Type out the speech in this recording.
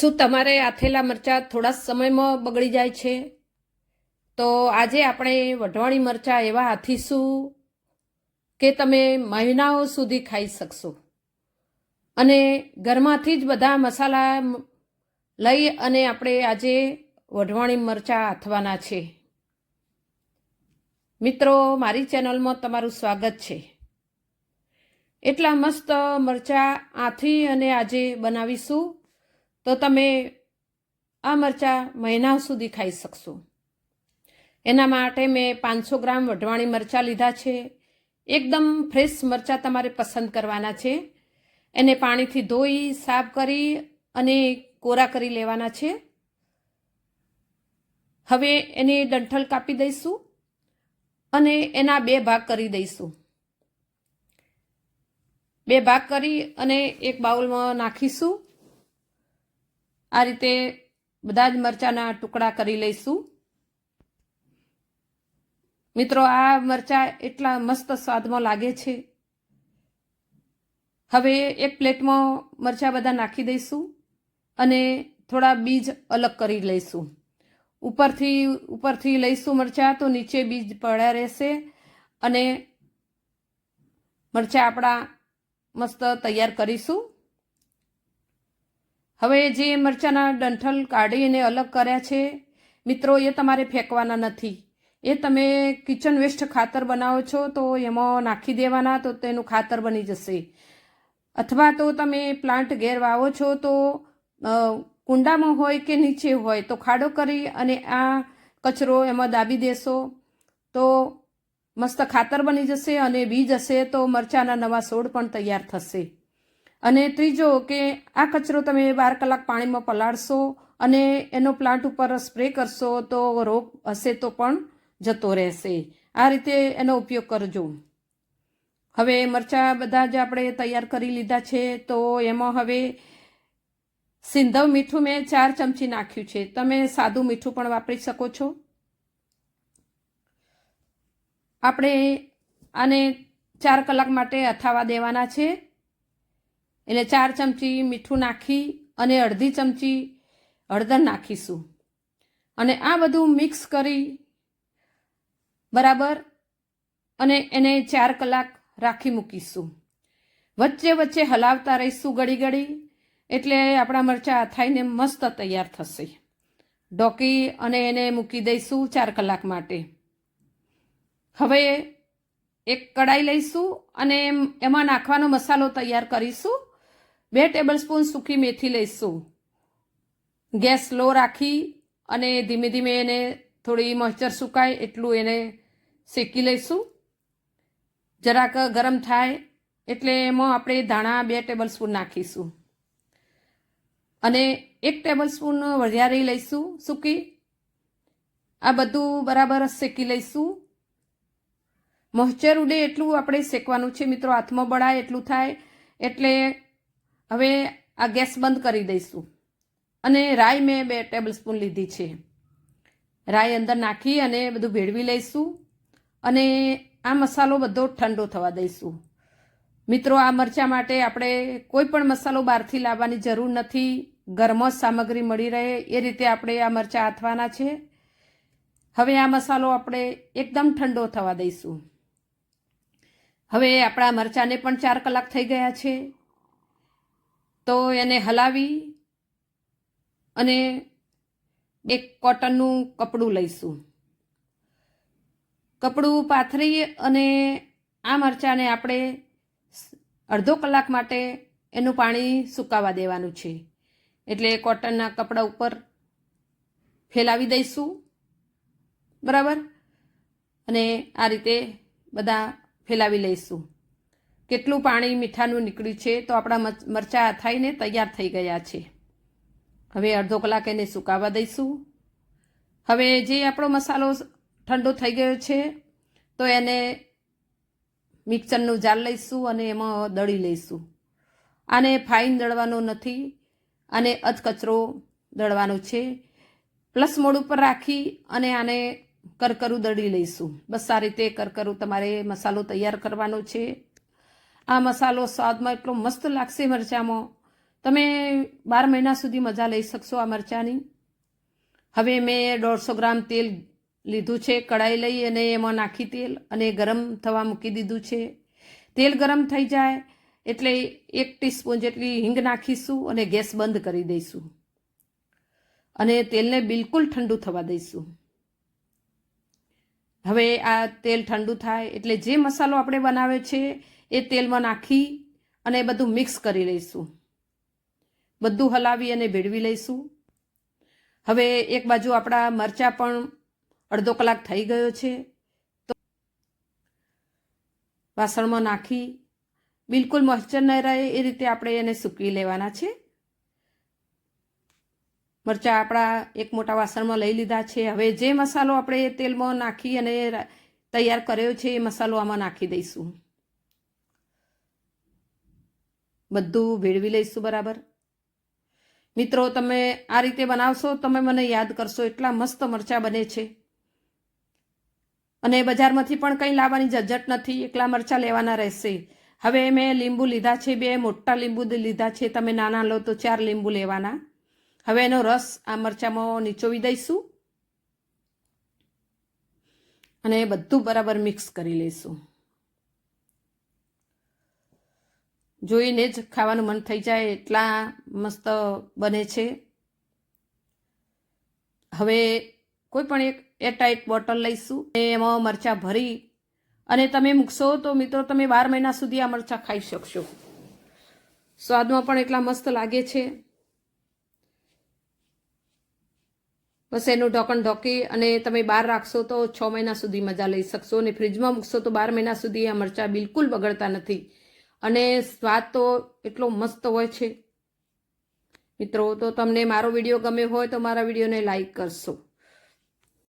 શું તમારે આથેલા મરચાં થોડા સમયમાં બગડી જાય છે? તો આજે આપણે વઢવાણી મરચાં એવા હાથીશું કે તમે મહિનાઓ સુધી ખાઈ શકશો. અને ઘરમાંથી જ બધા મસાલા લઈ અને આપણે આજે વઢવાણી મરચાં હાથવાના છે. મિત્રો, મારી ચેનલમાં તમારું સ્વાગત છે. એટલા મસ્ત મરચાં આથી અને આજે બનાવીશું. તો તમે આ મરચાં મહિના સુધી ખાઈ શકશો. એના માટે મેં પાંચસો ગ્રામ વઢવાણી મરચાં લીધા છે. એકદમ ફ્રેશ મરચાં તમારે પસંદ કરવાના છે. એને પાણીથી ધોઈ, સાફ કરી અને કોરા કરી લેવાના છે. હવે એને ડંઠલ કાપી દઈશું અને એના બે ભાગ કરી દઈશું. બે ભાગ કરી અને એક બાઉલમાં નાખીશું. આ રીતે બધા જ મરચાંના ટુકડા કરી લઈશું. મિત્રો, આ મરચાં એટલા મસ્ત સ્વાદમાં લાગે છે. હવે એક પ્લેટમાં મરચાં બધા નાખી દઈશું અને થોડા બીજ અલગ કરી લઈશું. ઉપરથી ઉપરથી લઈશું મરચાં તો નીચે બીજ પડ્યા રહેશે અને મરચાં આપણા મસ્ત તૈયાર કરીશું. હવે જે મરચાંના ડંઠલ કાઢીને અલગ કર્યા છે, મિત્રો, એ તમારે ફેંકવાના નથી. એ તમે કિચન વેસ્ટ ખાતર બનાવો છો, તો એમાં નાખી દેવાના, તો તેનું ખાતર બની જશે. અથવા તો તમે પ્લાન્ટ ઘેર વાવો છો, તો કુંડામાં હોય કે નીચે હોય, તો ખાડો કરી અને આ કચરો એમાં દાબી દેશો. તો મસ્ત ખાતર બની જશે અને બીજ હશે, તો મરચાંના નવા છોડ પણ તૈયાર થશે. અને ત્રીજો કે આ કચરો તમે બાર કલાક પાણીમાં પલાળશો અને એનો પ્લાન્ટ ઉપર સ્પ્રે કરશો તો રોગ હશે તો પણ જતો રહેશે. આ રીતે એનો ઉપયોગ કરજો. હવે મરચાં બધા જ આપણે તૈયાર કરી લીધા છે તો એમાં હવે સિંધવ મીઠું મેં ચાર ચમચી નાખ્યું છે. તમે સાદું મીઠું પણ વાપરી શકો છો. આપણે આને ચાર કલાક માટે અથાવા દેવાના છે. એટલે ચાર ચમચી મીઠું નાખી અને અડધી ચમચી હળદર નાખીશું. અને આ બધું મિક્સ કરી બરાબર અને એને ચાર કલાક રાખી મૂકીશું. વચ્ચે વચ્ચે હલાવતા રહીશું ગળી ગળી, એટલે આપણા મરચાં થાઈને મસ્ત તૈયાર થશે. ઢોકી અને એને મૂકી દઈશું ચાર કલાક માટે. હવે એક કડાઈ લઈશું અને એમાં નાખવાનો મસાલો તૈયાર કરીશું. બે ટેબલ સ્પૂન સૂકી મેથી લઈશું. ગેસ લો રાખી અને ધીમે ધીમે એને થોડી મોઇસ્ચર સુકાય એટલું એને શેકી લઈશું. જરાક ગરમ થાય એટલે એમાં આપણે ધાણા બે ટેબલ સ્પૂન નાખીશું. અને એક ટેબલ સ્પૂન વરિયાળી લઈશું સૂકી. આ બધું બરાબર શેકી લઈશું. મોઇસ્ચર ઉડે એટલું આપણે શેકવાનું છે મિત્રો. હાથમાં બળાય એટલું થાય એટલે હવે આ ગેસ બંધ કરી દઈશું. અને રાઈ મેં બે ટેબલ સ્પૂન લીધી છે. રાઈ અંદર નાખી અને બધું ભેળવી લઈશું. અને આ મસાલો બધો ઠંડો થવા દઈશું. મિત્રો, આ મરચાં માટે આપણે કોઈ પણ મસાલો બહારથી લાવવાની જરૂર નથી. ઘરમાં જ સામગ્રી મળી રહે. એ રીતે આપણે આ મરચાં આથવાના છે. હવે આ મસાલો આપણે એકદમ ઠંડો થવા દઈશું. હવે આપણા મરચાંને પણ ચાર કલાક થઈ ગયા છે. તો એને હલાવી અને એક કોટનનું કપડું લઈશું. કપડું પાથરી અને આ મરચાંને આપણે અડધો કલાક માટે એનું પાણી સુકાવા દેવાનું છે. એટલે કોટનના કપડા ઉપર ફેલાવી દઈશું. બરાબર? અને આ રીતે બધા ફેલાવી લઈશું. કેટલું પાણી મીઠાનું નીકળ્યું છે તો આપણા મરચાં થઈને તૈયાર થઈ ગયા છે. હવે અડધો કલાક એને સુકાવા દઈશું. હવે જે આપણો મસાલો ઠંડો થઈ ગયો છે તો એને મિક્સરનું જાર લઈશું અને એમાં દળી લઈશું. આને ફાઇન દળવાનો નથી અને અધકચરો દળવાનો છે. પ્લસ મોડ ઉપર રાખી અને આને કરકરું દળી લઈશું. બસ આ રીતે કરકરું તમારે મસાલો તૈયાર કરવાનો છે. આ મસાલો સ્વાદમાં એટલો મસ્ત લાગશે મરચાંમાં તમે બાર મહિના સુધી મજા લઈ શકશો આ મરચાંની. હવે મેં દોઢસો ગ્રામ તેલ લીધું છે કડાઈ લઈ અને એમાં નાખી તેલ અને ગરમ થવા મૂકી દીધું છે. તેલ ગરમ થઈ જાય એટલે એક ટીસ્પૂન જેટલી હિંગ નાખીશું અને ગેસ બંધ કરી દઈશું. અને તેલને બિલકુલ ઠંડુ થવા દઈશું. હવે આ તેલ ઠંડુ થાય એટલે જે મસાલો આપણે બનાવ્યો છે, એ તેલમાં નાખી અને બધું મિક્સ કરી લઈશું. બધું હલાવી અને ભેળવી લઈશું. હવે એક બાજુ આપણા મરચાં પણ અડધો કલાક થઈ ગયો છે. તો વાસણમાં નાખી. બિલકુલ મોઇશ્ચર ન રહે એ રીતે આપણે એને સૂકવી લેવાના છે. મરચાં આપણા એક મોટા વાસણમાં લઈ લીધા છે. હવે જે મસાલો આપણે તેલમાં નાખી અને તૈયાર કર્યો છે, એ મસાલો આમાં નાખી દઈશું. બધું ભેળવી લઈશું બરાબર. મિત્રો, તમે આ રીતે બનાવશો, તમે મને યાદ કરશો એટલા મસ્ત મરચાં બને છે. અને બજારમાંથી પણ કંઈ લાવવાની ઝઝટ નથી, એકલા મરચાં લેવાના રહેશે. હવે મેં લીંબુ લીધા છે, બે મોટા લીંબુ લીધા છે. તમે નાના લો તો ચાર લીંબુ લેવાના. હવે એનો રસ આ મરચાંમાં નીચોવી દઈશું. અને બધું બરાબર મિક્સ કરી લઈશું. જોઈને જ ખાવાનું મન થઈ જાય એટલા મસ્ત બને છે. હવે કોઈ પણ એક એરટાઈટ બોટલ લઈશું. એમાં મરચાં ભરી અને તમે મૂકશો તો મિત્રો તમે બાર મહિના સુધી આ મરચાં ખાઈ શકશો. સ્વાદમાં પણ એટલા મસ્ત લાગે છે. બસ એનું ઢોકણ ઢોકી અને તમે બહાર રાખશો તો છ મહિના સુધી મજા લઈ શકશો અને ફ્રીજમાં મૂકશો તો બાર મહિના સુધી આ મરચાં બિલકુલ બગડતા નથી. અને સ્વાદ તો એટલો મસ્ત હોય છે. મિત્રો, તો તમને મારો વીડિયો ગમે હોય તો મારા વિડીયોને લાઈક કરશો.